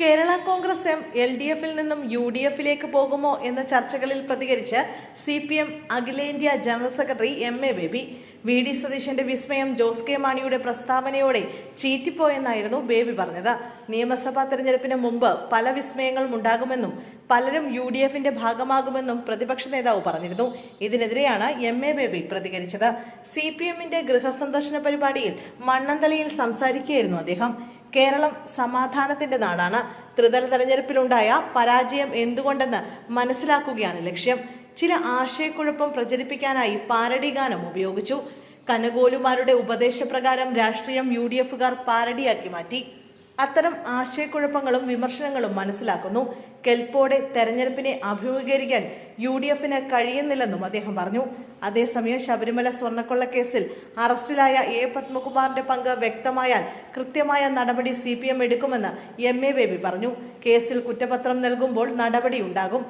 Kerala Congress M L D എഫിൽ നിന്നും U D എഫിലേക്ക് പോകുമോ എന്ന ചർച്ചകളിൽ പ്രതികരിച്ച് സി പി എം അഖിലേന്ത്യാ general secretary M A Baby V D സതീശന്റെ വിസ്മയം ജോസ് കെ മാണിയുടെ പ്രസ്താവനയോടെ ചീറ്റിപ്പോയെന്നായിരുന്നു ബേബി പറഞ്ഞത്. നിയമസഭാ തെരഞ്ഞെടുപ്പിന് മുമ്പ് പല വിസ്മയങ്ങളും ഉണ്ടാകുമെന്നും പലരും യു ഡി എഫിന്റെ ഭാഗമാകുമെന്നും പ്രതിപക്ഷ നേതാവ് പറഞ്ഞിരുന്നു. ഇതിനെതിരെയാണ് എം എ ബേബി പ്രതികരിച്ചത്. സി പി എമ്മിന്റെ ഗൃഹസന്ദർശന പരിപാടിയിൽ മണ്ണന്തലയിൽ സംസാരിക്കുകയായിരുന്നു അദ്ദേഹം. കേരളം സമാധാനത്തിന്റെ നാടാണ്. ത്രിതല തെരഞ്ഞെടുപ്പിലുണ്ടായ പരാജയം എന്തുകൊണ്ടെന്ന് മനസ്സിലാക്കുകയാണ് ലക്ഷ്യം. ചില ആശയക്കുഴപ്പം പ്രചരിപ്പിക്കാനായി പാരഡി ഗാനം ഉപയോഗിച്ചു. കനകോലുമാരുടെ ഉപദേശപ്രകാരം രാഷ്ട്രീയം യു ഡി എഫുകാർ പാരഡിയാക്കി മാറ്റി. അത്തരം ആശയക്കുഴപ്പങ്ങളും വിമർശനങ്ങളും മനസ്സിലാക്കുന്നു. കെൽപ്പോടെ തെരഞ്ഞെടുപ്പിനെ അഭിമുഖീകരിക്കാൻ യു ഡി എഫിന് കഴിയുന്നില്ലെന്നും അദ്ദേഹം പറഞ്ഞു. അതേസമയം ശബരിമല സ്വർണക്കൊള്ളക്കേസിൽ അറസ്റ്റിലായ എ പത്മകുമാറിന്റെ പങ്ക് വ്യക്തമായാൽ കൃത്യമായ നടപടി സി പി എം എടുക്കുമെന്ന് എം എ ബേബി പറഞ്ഞു. കേസിൽ കുറ്റപത്രം നൽകുമ്പോൾ നടപടിയുണ്ടാകും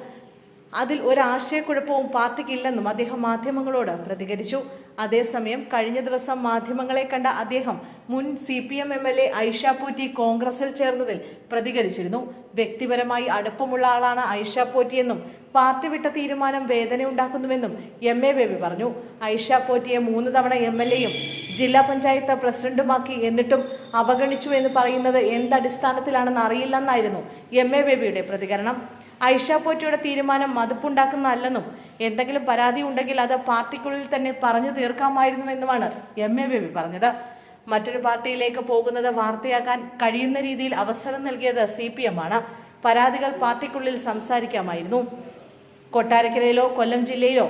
അതിൽ ഒരാശയക്കുഴപ്പവും പാർട്ടിക്കില്ലെന്നും അദ്ദേഹം മാധ്യമങ്ങളോട് പ്രതികരിച്ചു. അതേസമയം കഴിഞ്ഞ ദിവസം മാധ്യമങ്ങളെ കണ്ട അദ്ദേഹം മുൻ C P M M L A Aisha Potty കോൺഗ്രസിൽ ചേർന്നതിൽ പ്രതികരിച്ചിരുന്നു. വ്യക്തിപരമായി അടുപ്പമുള്ള ആളാണ് ഐഷ പോറ്റിയെന്നും പാർട്ടി വിട്ട തീരുമാനം വേദനയുണ്ടാക്കുന്നുവെന്നും എം എ ബേബി പറഞ്ഞു. ഐഷ പോറ്റിയെ മൂന്ന് തവണ എം എൽ എയും ജില്ലാ പഞ്ചായത്ത് പ്രസിഡന്റുമാക്കി എന്നിട്ടും അവഗണിച്ചു എന്ന് പറയുന്നത് എന്തടിസ്ഥാനത്തിലാണെന്ന് അറിയില്ലെന്നായിരുന്നു എം എ ബേബിയുടെ പ്രതികരണം. ഐഷ പോറ്റിയുടെ തീരുമാനം മതിപ്പുണ്ടാക്കുന്നതല്ലെന്നും എന്തെങ്കിലും പരാതി ഉണ്ടെങ്കിൽ അത് പാർട്ടിക്കുള്ളിൽ തന്നെ പറഞ്ഞു തീർക്കാമായിരുന്നുവെന്നുമാണ് എം എ ബേബി പറഞ്ഞത്. മറ്റൊരു പാർട്ടിയിലേക്ക് പോകുന്നത് വാർത്തയാക്കാൻ കഴിയുന്ന രീതിയിൽ അവസരം നൽകിയത് സി പി എം ആണ് പരാതികൾ പാർട്ടിക്കുള്ളിൽ സംസാരിക്കാമായിരുന്നു. കൊട്ടാരക്കരയിലോ കൊല്ലം ജില്ലയിലോ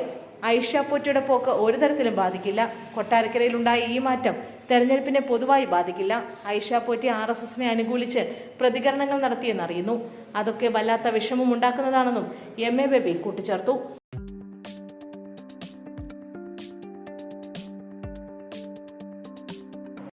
ഐഷ പൊറ്റിയുടെ പോക്ക് ഒരു തരത്തിലും ബാധിക്കില്ല. കൊട്ടാരക്കരയിലുണ്ടായ ഈ മാറ്റം തെരഞ്ഞെടുപ്പിനെ പൊതുവായി ബാധിക്കില്ല. ഐഷ പോറ്റി ആർ എസ് എസിനെ അനുകൂലിച്ച് പ്രതികരണങ്ങൾ നടത്തിയെന്നറിയുന്നു. അതൊക്കെ വല്ലാത്ത വിഷമം ഉണ്ടാക്കുന്നതാണെന്നും എം എ ബേബി കൂട്ടിച്ചേർത്തു.